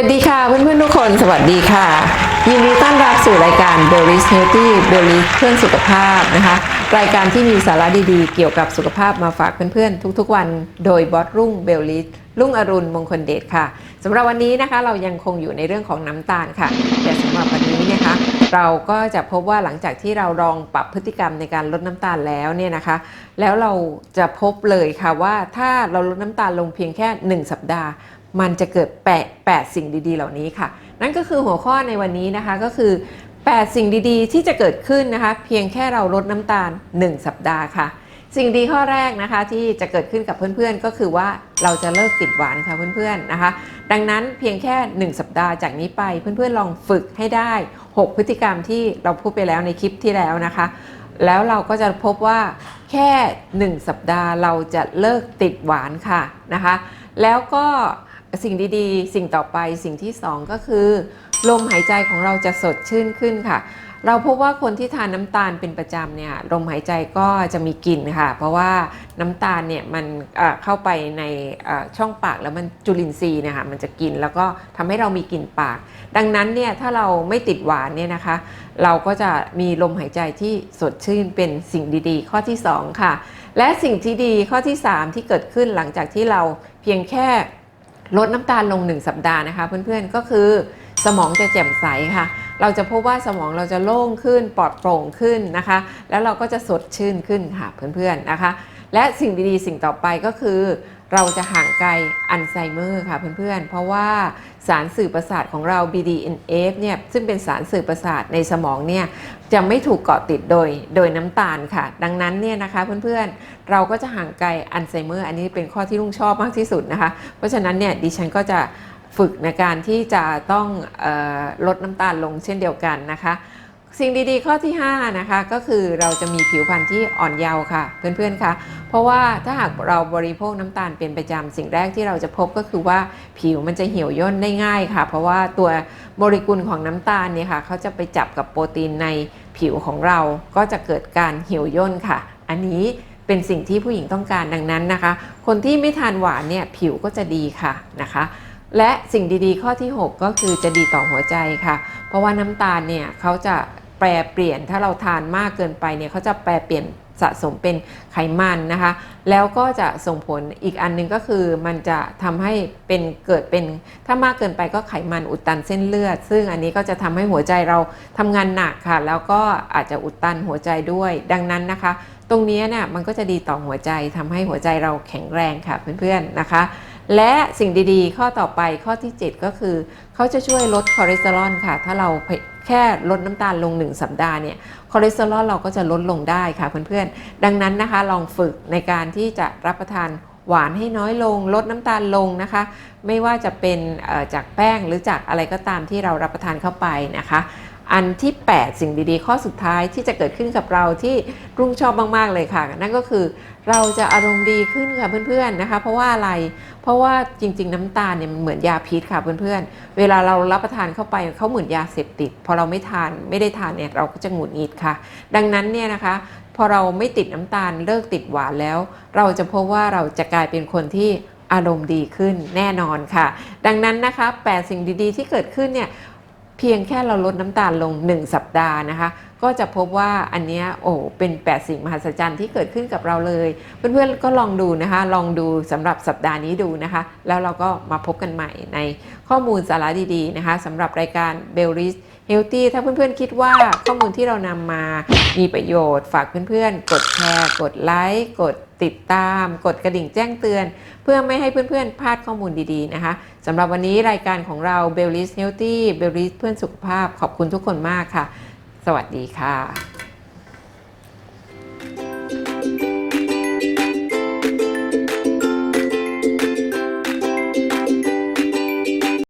วัสดีค่ะเพื่อนๆทุกคนสวัสดีค่ะ ยินดีต้อนรับสู่รายการ b e l l i s Healthy b e l l i s เพื่อนสุขภาพนะคะ รายการที่มีสาระดีๆ เกี่ยวกับสุขภาพมาฝากเพื่อนๆ ทุกๆ วันโดยบอสรุ่งเบลลิสรุ่งอรุณมงคลเดชค่ะสำหรับวันนี้นะคะเรายังคงอยู่ในเรื่องของน้ำตาลค่ะแต่สำหรับวันนี้นะคะ เราก็จะพบว่าหลังจากที่เราลองปรับพฤติกรรมในการลดน้ำตาลแล้วเนี่ยนะคะ แล้วเราจะพบเลยค่ะว่าถ้าเราลดน้ำตาลลงเพียงแค่ 1 สัปดาห์ มันจะเกิดแปดแปดสิ่งดีๆ เหล่านี้ค่ะ นั่นก็คือหัวข้อในวันนี้นะคะก็คือ 8 สิ่งดีๆ ที่จะเกิดขึ้นนะคะ เพียงแค่เราลดน้ำตาล 1 สัปดาห์ค่ะ สิ่งดีข้อแรกนะคะที่จะเกิดขึ้นกับเพื่อนๆ ก็คือว่าเราจะเลิกติดหวานค่ะเพื่อนๆนะคะ ดังนั้นเพียงแค่ 1 สัปดาห์จากนี้ไปเพื่อนๆลองฝึกให้ได้ 6 พฤติกรรมที่เราพูดไปแล้วในคลิปที่แล้วนะคะ แล้วเราก็จะพบว่าแค่ 1 สัปดาห์เราจะเลิกติดหวานค่ะนะคะ แล้วก็ สิ่งดีๆ สิ่งต่อไปสิ่งที่ 2 ก็คือ ลมหายใจของเราจะสดชื่นขึ้นค่ะ เราพบว่าคนที่ทานน้ำตาลเป็นประจำเนี่ยลมหายใจก็จะมีกลิ่นค่ะ เพราะว่าน้ำตาลเนี่ยมันเข้าไปในช่องปากแล้วมันจุลินทรีย์เนะคะมันจะกินแล้วก็ทำให้เรามีกลิ่นปาก ดังนั้นเนี่ยถ้าเราไม่ติดหวานเนี่ยนะคะ เราก็จะมีลมหายใจที่สดชื่นเป็นสิ่งดีๆ ข้อที่ 2 ค่ะ และสิ่งที่ดีข้อที่ 3 ที่เกิดขึ้นหลังจากที่เราเพียงแค่ ลดน้ำตาลลง 1 สัปดาห์นะคะ เพื่อนๆก็คือสมองจะแจ่มใสค่ะ เราจะพบว่าสมองเราจะโล่งขึ้นปลอดโปร่งขึ้นนะคะ แล้วเราก็จะสดชื่นขึ้นค่ะเพื่อนๆนะคะ และสิ่งดีๆ สิ่งต่อไปก็คือ เราจะห่างไกลอัลไซเมอร์ค่ะเพื่อนๆ เพราะว่าสารสื่อประสาทของเรา BDNF เนี่ยซึ่งเป็นสารสื่อประสาทในสมองเนี่ยจะไม่ถูกเกาะติดโดยโดยน้ำตาลค่ะ ดังนั้นเนี่ยนะคะเพื่อนๆ เราก็จะห่างไกลอัลไซเมอร์อันนี้เป็นข้อที่ลุงชอบมากที่สุดนะคะ เพราะฉะนั้นเนี่ยดิฉันก็จะฝึกในการที่จะต้องออลดน้ำตาลลงเช่นเดียวกันนะคะ สิ่งดีๆ ข้อที่ 5 นะคะ ก็คือเราจะมีผิวพรรณที่อ่อนเยาว์ค่ะ เพื่อนๆคะเพราะว่าถ้าหากเราบริโภคน้ำตาลเป็นประจำสิ่งแรกที่เราจะพบก็คือว่าผิวมันจะเหี่ยวย่นได้ง่ายค่ะ เพราะว่าตัวโมเลกุลของน้ำตาลเนี่ยค่ะเขาจะไปจับกับโปรตีนในผิวของเราก็จะเกิดการเหี่ยวย่นค่ะ อันนี้เป็นสิ่งที่ผู้หญิงต้องการดังนั้นนะคะ คนที่ไม่ทานหวานเนี่ยผิวก็จะดีค่ะนะคะ และสิ่งดีๆ ข้อที่ 6 ก็คือจะดีต่อหัวใจค่ะ เพราะว่าน้ำตาลเนี่ยเขาจะแปรเปลี่ยนถ้าเราทานมากเกินไปเนี่ยเขาจะแปรเปลี่ยนสะสมเป็นไขมันนะคะ แล้วก็จะส่งผลอีกอันหนึงก็คือมันจะทำให้เป็นเกิดเป็นถ้ามากเกินไปก็ไขมันอุดตันเส้นเลือด ซึ่งอันนี้ก็จะทำให้หัวใจเราทำงานหนักค่ะ แล้วก็อาจจะอุดตันหัวใจด้วย ดังนั้นนะคะ ตรงนี้เนี่ยมันก็จะดีต่อหัวใจทำให้หัวใจเราแข็งแรงค่ะเพื่อนๆนะคะ และสิ่งดีๆ ข้อต่อไปข้อที่ 7 ก็คือ เขาจะช่วยลดคอเลสเตอรอลค่ะ ถ้าเราแค่ลดน้ำตาลลง 1 สัปดาห์เนี่ยคอเลสเตอรอลเราก็จะลดลงได้ค่ะเพื่อนๆ ดังนั้นนะคะลองฝึกในการที่จะรับประทานหวานให้น้อยลง ลดน้ำตาลลงนะคะ ไม่ว่าจะเป็นจากแป้งหรือจากอะไรก็ตามที่เรารับประทานเข้าไปนะคะ อันที่ 8 สิ่งดีๆ ข้อสุดท้ายที่จะเกิดขึ้นกับเราที่รุ่งชอบมากๆเลยค่ะ นั่นก็คือเราจะอารมณ์ดีขึ้นค่ะเพื่อนๆนะคะ เพราะว่าอะไรเพราะว่าจริง ๆ น้ำตาลเนี่ยมันเหมือนยาพิษค่ะเพื่อนๆ เวลาเรารับประทานเข้าไปเขาเหมือนยาเสพติด พอเราไม่ทานไม่ได้ทานเนี่ยเราก็จะหงุดหงิดค่ะ ดังนั้นเนี่ยนะคะ พอเราไม่ติดน้ำตาลเลิกติดหวานแล้ว เราจะพบว่าเราจะกลายเป็นคนที่อารมณ์ดีขึ้นแน่นอนค่ะ ดังนั้นนะคะแปดสิ่งดีๆ ที่เกิดขึ้นเนี่ย เพียงแค่เราลดน้ำตาลลง 1 สัปดาห์นะคะ ก็จะพบว่าอันนี้โอ้เป็น 8 สิ่งมหัศจรรย์ที่เกิดขึ้นกับเราเลย เพื่อนๆก็ลองดูนะคะ ลองดูสำหรับสัปดาห์นี้ดูนะคะ แล้วเราก็มาพบกันใหม่ในข้อมูลสาระดีๆนะคะสำหรับรายการเบลลิส เฮลตี้ถ้าเพื่อนๆคิดว่าข้อมูลที่เรานำมามีประโยชน์ ฝากเพื่อนๆ กดแชร์ กดไลค์ กดติดตาม กดกระดิ่งแจ้งเตือน เพื่อไม่ให้เพื่อนๆพลาดข้อมูลดีๆนะคะสำหรับวันนี้รายการของเรา b e l l i s Healthy b e l l i s เพื่อนสุขภาพ ขอบคุณทุกคนมากค่ะ สวัสดีค่ะ